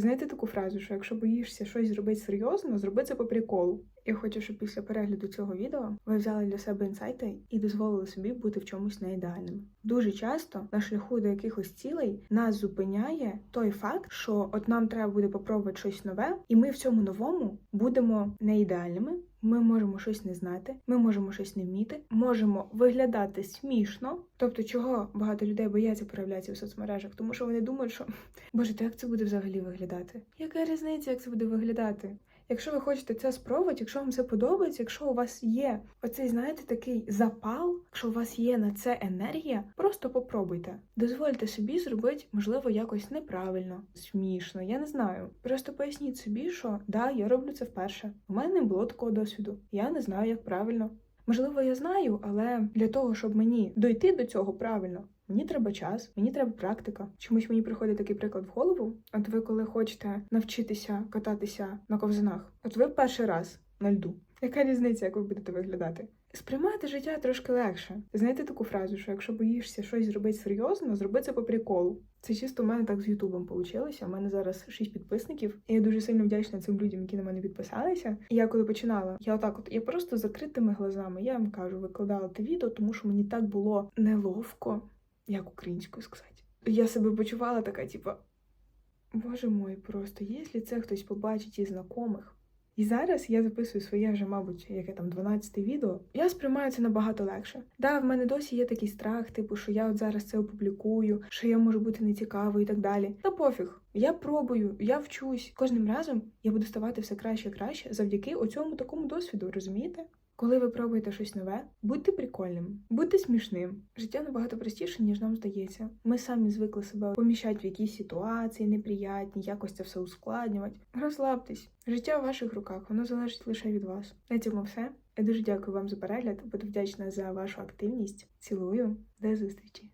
Знаєте таку фразу, що якщо боїшся щось зробити серйозно, зроби це по приколу. Я хочу, щоб після перегляду цього відео ви взяли для себе інсайти і дозволили собі бути в чомусь не ідеальним. Дуже часто на шляху до якихось цілей нас зупиняє той факт, що от нам треба буде попробувати щось нове, і ми в цьому новому будемо не ідеальними. Ми можемо щось не знати, ми можемо щось не вміти, можемо виглядати смішно. Тобто, чого багато людей бояться проявлятися в соцмережах, тому що вони думають, що боже, то як це буде взагалі виглядати? Яка різниця, як це буде виглядати? Якщо ви хочете це спробувати, якщо вам це подобається, якщо у вас є оцей, знаєте, такий запал, якщо у вас є на це енергія, просто попробуйте. Дозвольте собі зробити, можливо, якось неправильно, смішно, я не знаю. Просто поясніть собі, що да, я роблю це вперше. У мене не було такого досвіду. Я не знаю, як правильно. Можливо, я знаю, але для того, щоб мені дойти до цього правильно, мені треба час, мені треба практика. Чомусь мені приходить такий приклад в голову. От ви, коли хочете навчитися кататися на ковзанах, от ви перший раз на льду. Яка різниця, як ви будете виглядати? Сприймати життя трошки легше. Знаєте таку фразу, що якщо боїшся щось зробити серйозно, зроби це по приколу. Це чисто у мене так з Ютубом вийшло. У мене зараз 6 підписників, і я дуже сильно вдячна цим людям, які на мене підписалися. І я коли починала, я отак, от я просто закритими глазами. Я вам кажу, викладала те відео, тому що мені так було неловко, як українською сказати. Я себе почувала така, типа, боже мой, просто якщо це хтось побачить із знайомих. І зараз я записую своє вже, мабуть, яке там 12 відео. Я сприймаю це набагато легше. Да, в мене досі є такий страх, типу, що я от зараз це опублікую, що я можу бути нецікавою і так далі. Та пофіг. Я пробую, я вчусь. Кожним разом я буду ставати все краще і краще завдяки оцьому такому досвіду, розумієте? Коли ви пробуєте щось нове, будьте прикольним, будьте смішним. Життя набагато простіше, ніж нам здається. Ми самі звикли себе поміщати в якісь ситуації неприятні, якось це все ускладнювати. Розслабтесь, життя в ваших руках, воно залежить лише від вас. На цьому все. Я дуже дякую вам за перегляд. Буду вдячна за вашу активність. Цілую, до зустрічі!